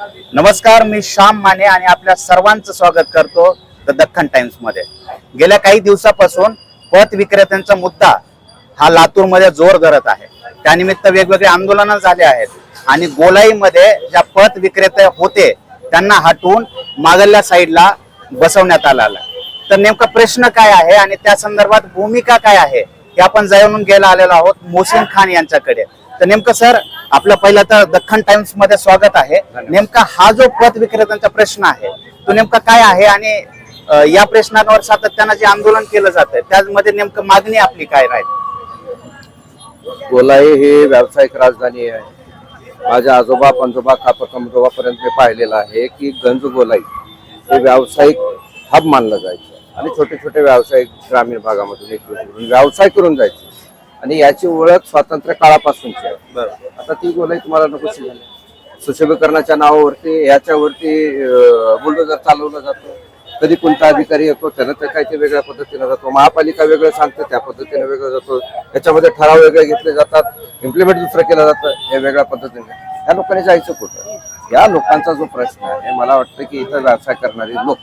नमस्कार मी श्याम माने आणि आपल्या सर्वांचं स्वागत करतो द दख्खन टाइम्समध्ये. गेल्या काही दिवसापासून पथ विक्रेत्यांचा मुद्दा हा लातूरमध्ये जोर धरत आहे. त्यानिमित्त वेगवेगळे आंदोलन झाले आहेत आणि गोलाईमध्ये ज्या पथ विक्रेते होते त्यांना हटवून मागल्या साईडला बसवण्यात आला तर नेमका प्रश्न काय आहे आणि त्या संदर्भात भूमिका काय आहे हे आपण जाणून गेला आलेलो आहोत मोहसिन खान यांच्याकडे. तर नेमकं सर आपलं पहिलं तर दख्खन टाइम्समध्ये स्वागत आहे. नेमका हा जो पथ विक्रेत्यांचा प्रश्न आहे तो नेमका काय आहे आणि अं, या प्रश्नांवर सातत्यानं जे आंदोलन केलं जातं त्यामध्ये नेमकं मागणी आपली काय राहील? गोलाई ही व्यावसायिक राजधानी आहे. माझ्या आजोबा पंजोबा कापकमजोबापर्यंत मी पाहिलेलं आहे की गंज गोलाई हे व्यावसायिक हब मानलं जायचं आणि छोटे छोटे व्यावसायिक ग्रामीण भागामधून करून व्यवसाय करून जायचे. आणि याची ओळख स्वातंत्र्य काळापासूनची आहे. आता ती गोलाई तुम्हाला नकोशी झाली. सुशोभीकरणाच्या नावावरती याच्यावरती बुलडोजर चालवलं जातं. कधी कोणता अधिकारी येतो त्यानं ते काही ते वेगळ्या पद्धतीनं जातो. महापालिका वेगळं सांगते त्या पद्धतीने वेगळं जातो. त्याच्यामध्ये ठराव वेगळे घेतले जातात. इम्प्लिमेंट दुसरं केलं जातं हे वेगळ्या पद्धतीने. या लोकांनी जायचं कुठं या लोकांचा जो प्रश्न आहे मला वाटतं की इथं व्यवसाय करणारे लोक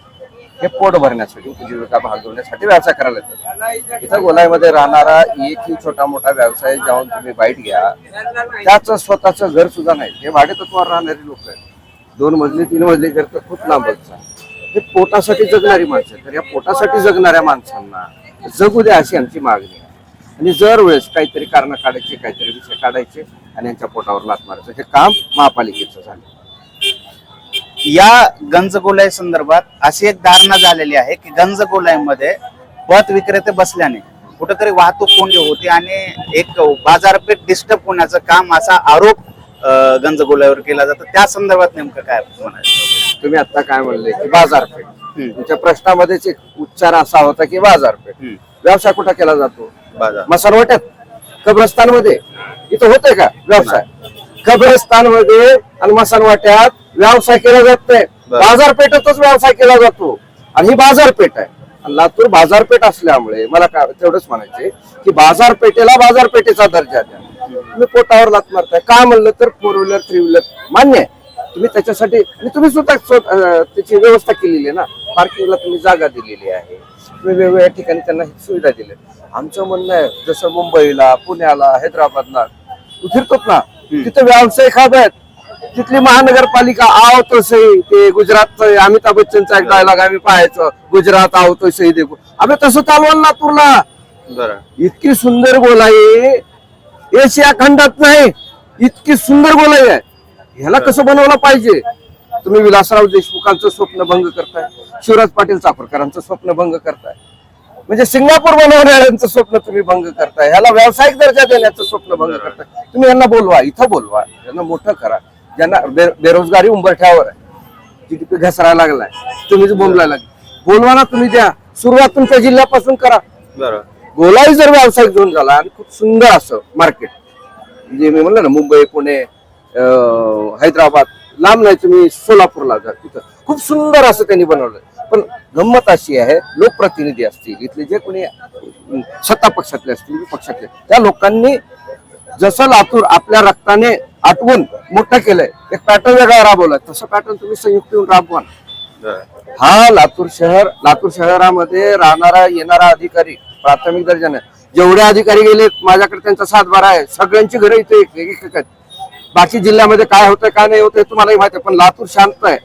हे पोट भरण्यासाठी उपजीविका भागवण्यासाठी व्यवसाय करायला येतात. इथं गोलाईमध्ये राहणारा एकही छोटा मोठा व्यवसाय जाऊन तुम्ही बाईट घ्या त्याचं स्वतःचं घर सुद्धा नाही. हे भाडे तत्वावर राहणारे लोक आहेत. दोन मजली तीन मजली घर तर खूप लांबच हे पोटासाठी जगणारी माणसं तर या पोटासाठी जगणाऱ्या माणसांना जगू द्या अशी आमची मागणी आहे. आणि जर वेळेस काहीतरी कारण काढायची काहीतरी विषय काढायचे आणि यांच्या पोटावर लात मारायचं हे काम महापालिकेचं झालं. या गंज गोलाई संदर्भात अशी एक धारणा झालेली आहे की गंज गोलाईमध्ये पथ विक्रेते बसल्याने कुठेतरी वाहतूक कोंडी होती आणि एक बाजारपेठ डिस्टर्ब होण्याचं काम असा आरोप अं, गंज गोलाईवर केला जातो. त्या संदर्भात नेमकं काय म्हणायचं? तुम्ही आता काय म्हणले की बाजारपेठ. तुमच्या प्रश्नामध्येच एक उच्चार असा होता की बाजारपेठ. व्यवसाय कुठं केला जातो? बाजार. मसालवाट्यात कब्रस्तानमध्ये? इथं होतंय का व्यवसाय? कब्रस्तानमध्ये आणि मसालवाट्यात व्यवसाय केला जात नाही. बाजारपेठेतच व्यवसाय केला जातो. आणि ही बाजारपेठ आहे. आणि लातूर बाजारपेठ असल्यामुळे मला काय तेवढंच म्हणायचे की बाजारपेठेला बाजारपेठेचा दर्जा द्या. तुम्ही पोटावर लात मारताय. का म्हणलं तर फोर व्हीलर थ्री व्हीलर मान्य आहे. तुम्ही त्याच्यासाठी आणि तुम्ही स्वतः अं, त्याची व्यवस्था केलेली आहे ना. पार्किंगला तुम्ही जागा दिलेली आहे. तुम्ही वेगवेगळ्या ठिकाणी त्यांना ही सुविधा दिली आमचं म्हणणं आहे जसं मुंबईला पुण्याला हैदराबादला फिरतोत ना तिथं व्यावसायिक हब आहेत. तिथली महानगरपालिका आव तो सही ते गुजरात अमिताभ बच्चनचा एक डायलॉग आम्ही पाहायचो. गुजरात आव तो. सही देखो आम्ही तसं चालवलं लातूरला बरं. इतकी सुंदर गोलाई एशिया खंडात नाही. इतकी सुंदर गोलाई आहे. ह्याला कसं बनवलं पाहिजे? तुम्ही विलासराव देशमुखांचं स्वप्न भंग करताय. शिवराज पाटील चाकरकरांचं स्वप्न भंग करताय. म्हणजे सिंगापूर बनवणाऱ्यांचं स्वप्न तुम्ही भंग करताय. ह्याला व्यावसायिक दर्जा देण्याचं स्वप्न भंग करताय. तुम्ही यांना बोलवा इथं बोलवा. यांना मोठं करा. ज्यांना बे- बेरोजगारी उंबरठ्यावर आहे. जीडीपी घसरायला लागलाय. तुम्हीच बोलवायला लागले. बोलवा ना तुम्ही द्या. सुरुवात तुमच्या जिल्ह्यापासून करा. गोलाई जर व्यावसायिक झोन झाला आणि खूप सुंदर असं मार्केट. म्हणजे मी म्हणलं ना मुंबई पुणे हैदराबाद लांब नाही तुम्ही सोलापूरला जा तिथं. खूप सुंदर असं त्यांनी बनवलं पण गंमत अशी आहे लोकप्रतिनिधी असतील इथले जे कोणी सत्ता पक्षातले असतील पक्षातले त्या लोकांनी जसं लातूर आपल्या रक्ताने आटवून मोठं केलंय एक पॅटर्न वेगळा राबवलाय तसं पॅटर्न तुम्ही संयुक्त येऊन राबवा. हा लातूर शहर लातूर शहरामध्ये राहणारा येणारा अधिकारी प्राथमिक दर्जाने जेवढे अधिकारी गेले माझ्याकडे त्यांचा सातबारा आहे सगळ्यांची घरं इथे एक एक एक आहेत बाकी जिल्ह्यामध्ये काय होतंय काय नाही होतंय तुम्हालाही माहिती आहे पण लातूर शांत आहे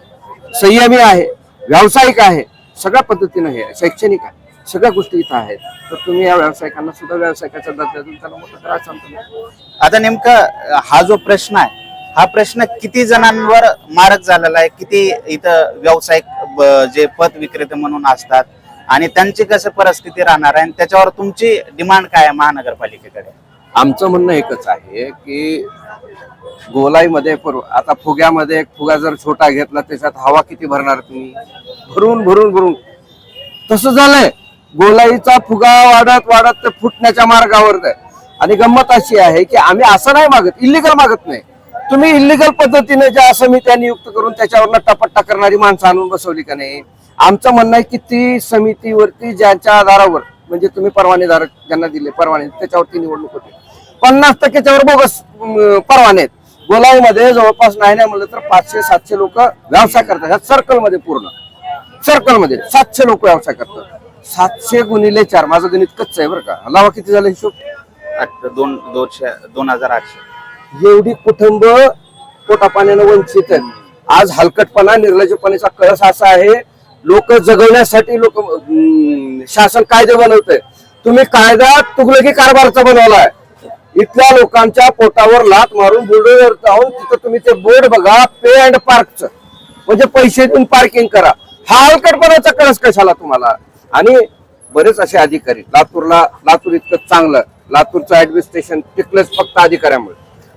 संयमी आहे. व्यावसायिक आहे. सगळ्या पद्धतीनं हे आहे. शैक्षणिक आहे. सगळ्या गोष्टी इथं आहेत. तर तुम्ही या व्यावसायिकांना सुद्धा व्यावसायिकाचा दर्जा देऊन त्यांना मोठं करा सांगतो आता नेमकं हा जो प्रश्न आहे हा प्रश्न किती जणांवर मारक झालेला आहे? किती इथं व्यावसायिक जे पथ विक्रेते म्हणून असतात? आणि त्यांची कसं परिस्थिती राहणार आहे? आणि त्याच्यावर तुमची डिमांड काय आहे महानगरपालिकेकडे? आमचं म्हणणं एकच आहे की गोलाईमध्ये आता फुग्यामध्ये एक फुगा जर छोटा घेतला त्याच्यात हवा किती भरणार तुम्ही? भरून भरून भरून. तसं झालंय. गोलाईचा फुगा वाढत वाढत ते फुटण्याच्या मार्गावर आहे आणि गंमत अशी आहे की आम्ही असं नाही मागत इलिगल मागत नाही. तुम्ही इलिगल पद्धतीने ज्या समित्या नियुक्त करून त्याच्यावर टपट्टा करणारी माणसं आणून बसवली का नाही? आमचं म्हणणं आहे की ती समितीवरती ज्यांच्या आधारावर म्हणजे तुम्ही परवानेधारक ज्यांना दिले परवाने त्याच्यावरती निवडणूक होते. पन्नास टक्क्याच्यावर बोगस परवाने आहेत. गोलाईमध्ये जवळपास नाही नाही म्हणलं तर पाचशे सातशे लोक व्यवसाय करतात. ह्या सर्कलमध्ये पूर्ण. सर्कलमध्ये सातशे लोक व्यवसाय करतात. सातशे गुणिले चार. माझं गणित कच्च आहे बरं का. लावा किती झालं हिशोब? दोन दोनशे दोन हजार आठशे. एवढी कुटुंब पोटा पाण्यानं वंचित आहेत. आज हलकटपणा निर्लज्जपणेचा कळस असा आहे. लोक जगवण्यासाठी लोक शासन कायदे बनवतंय. तुम्ही कायदा तुगलकी कारभारचा बनवलाय. इथल्या लोकांच्या पोटावर लात मारून बुलडोजर जाऊन तिथं तुम्ही ते बोर्ड बघा पे अँड पार्कचं. म्हणजे पैसे देऊन पार्किंग करा. हा हलकटपणाचा कळस कशाला तुम्हाला? आणि बरेच असे अधिकारी लातूरला लातूर इतकं चांगलं लातूरचं ऍडमिनिस्ट्रेशन टिकलंच फक्त अधिकाऱ्यामुळे.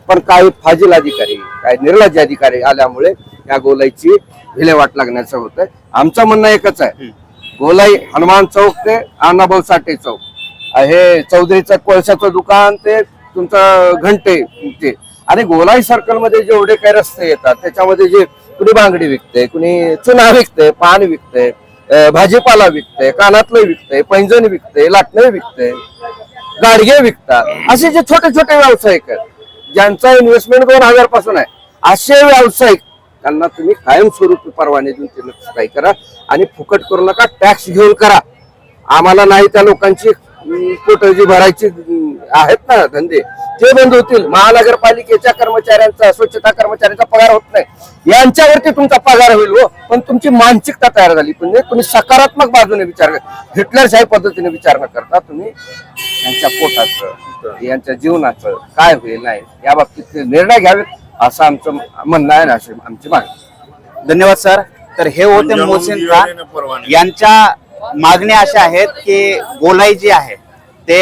पण काही फाजील अधिकारी काही निर्लज्ज अधिकारी आल्यामुळे या गोलाईची विल्हेवाट लागण्याचं होतंय. आमचं म्हणणं एकच आहे. गोलाई हनुमान चौक ते अण्णाभाऊ साठे चौक. हे चौधरीचं कोळशाचं दुकान ते तुमचं घंटे ते आणि गोलाई सर्कलमध्ये जेवढे काही रस्ते येतात त्याच्यामध्ये जे कुणी बांगडी विकते कुणी चुना विकते पान विकते भाजीपाला विकते कानातलं विकते पैंजण विकते लाटणे विकते गाडगे विकतात. असे जे छोटे छोटे व्यावसायिक आहेत ज्यांचा इन्व्हेस्टमेंट दोन हजारपासून आहे असे व्यावसायिक त्यांना तुम्ही कायमस्वरूपी परवाने देऊन ते काही करा आणि फुकट करू नका टॅक्स घेऊन करा. आम्हाला नाही त्या लोकांची पोटं जी भरायची आहेत ना धंदे ते बंद होतील. महानगरपालिकेच्या कर्मचाऱ्यांचा स्वच्छता कर्मचाऱ्यांचा पगार होत नाही. यांच्यावरती तुमचा पगार होईल हो. पण तुमची मानसिकता तयार झाली. म्हणजे तुम्ही सकारात्मक बाजूने विचार करा हिटलरशाही पद्धतीने विचार न करता तुम्ही यांच्या पोटाचं यांच्या जीवनाचं काय होईल नाही या बाबतीत ते निर्णय घ्यावेत असं आमचं म्हणणं आहे ना अशी आमची मागणी. धन्यवाद सर. तर हे होते मोहसिन खान यांच्या मागण्या अशा आहेत की गोलाई जी आहे ते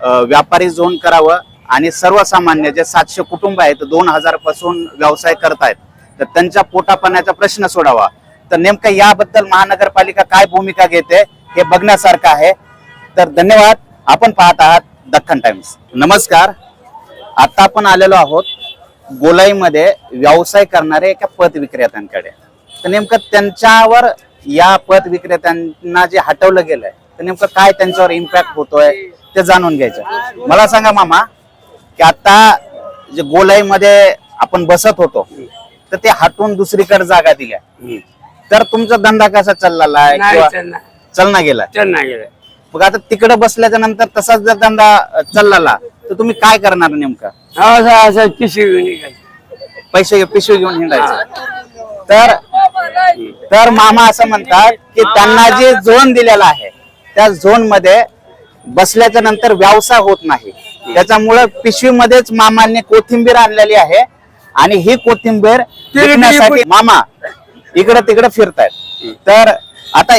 व्यापारी झोन करावं आणि सर्वसामान्य जे सातशे कुटुंब आहेत दोन हजारपासून व्यवसाय करतायत तर त्यांच्या पोटापाण्याचा प्रश्न सोडावा. तर नेमकं याबद्दल महानगरपालिका काय भूमिका घेते हे बघण्यासारखं आहे. तर धन्यवाद. आपण पाहत आहात दख्खन टाइम्स. नमस्कार. आता आपण आलेलो आहोत गोलाईमध्ये व्यवसाय करणारे एका पत विक्रेत्यांकडे. तर नेमकं त्यांच्यावर या पथ विक्रेत्यांना जे हटवलं गेलंय तर नेमकं काय त्यांच्यावर इम्पॅक्ट होतोय ते जाणून घ्यायचं. मला सांगा मामा की आता जे गोलाईमध्ये आपण बसत होतो तर ते हटवून दुसरीकडे जागा दिल्या. तर तुमचा धंदा कसा त्यांना चालना गेला? त्यांना गेलं. मग आता तिकडे बसल्याच्या नंतर तसाच जर धंदा चालला तर तुम्ही काय करणार नेमका? असं असं पिशवी घेऊन. पैसे पिशवी घेऊन हिंडायचं. तर तर मामा असं म्हणतात की त्यांना जे झोन दिलेला आहे त्या झोनमध्ये बसल्याच्या नंतर व्यवसाय होत नाही. त्याच्यामुळं पिशवीमध्येच मामांनी कोथिंबीर आणलेली आहे आणि ही कोथिंबीर विकण्यासाठी मामा इकडे तिकडे फिरतायत. तर आता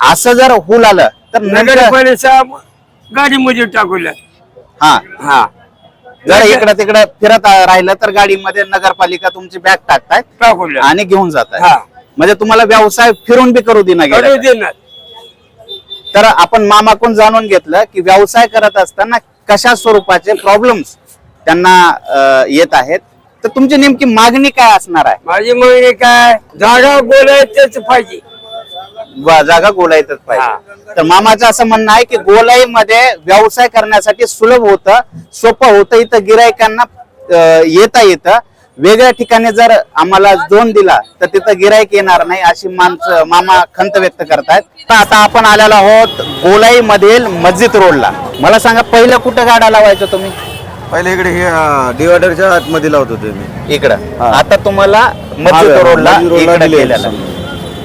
असं जर होल आलं तर नगर गाडीमध्ये टाकूया हा. हा. जर इकडे तिकडे फिरत राहिलं तर गाडीमध्ये नगरपालिका तुमची बॅग टाकतायत आणि घेऊन जात हा. म्हणजे तुम्हाला व्यवसाय फिरून बी करू देणार. तर आपण मामाकडून जाणून घेतलं की व्यवसाय करत असताना कशा स्वरूपाचे प्रॉब्लेम्स त्यांना अं, येत आहेत. तर तुमची नेमकी मागणी काय असणार आहे? माझी मागणी काय? जागा बोलायचंच पाहिजे. वा- जागा गोलाईतच पाहिजे. तर मामाचं असं म्हणणं आहे की गोलाईमध्ये व्यवसाय करण्यासाठी सुलभ होतं सोपं होतं इथं गिरायकांना येता येतं. वेगळ्या ठिकाणी जर आम्हाला झोन दिला तर तिथं गिरायक येणार नाही अशी माणसं मामा खंत व्यक्त करतायत. तर आता आपण आलेलो आहोत गोलाई मधील मस्जिद रोडला. मला सांगा पहिलं कुठं गाडा लावायचं तुम्ही? पहिले इकडे हे डिवायडरच्या आतमध्ये लावत होते मी. इकडं. आता तुम्हाला मस्जिद रोडला इकडं केलेलं.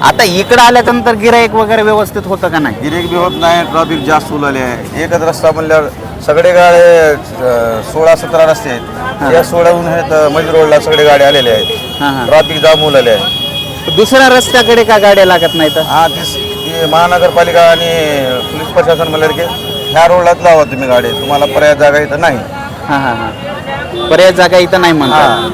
आता इकडं आल्यानंतर गिरायक वगैरे व्यवस्थित होतं का नाही? गिरेक बी होत नाही ट्रॅफिक जास्त उलाले आहे. एकच रस्ता म्हणल्यावर सगळे गाड्या अं, सोळा सतरा रस्ते आहेत. या सोळाहून आहेत रोडला सगळे गाड्या आलेले आहेत. हा, हा. ट्रॅफिक जाम उलाले आहे. दुसऱ्या रस्त्याकडे का गाड्या लागत नाही तर हा तीस महानगरपालिका आणि पोलीस प्रशासन म्हणलं की ह्या रोडलाच लावा तुम्ही गाडी. तुम्हाला पर्याय जागा इथं नाही. हा हा हा. पर्याय जागा इथं नाही म्हणता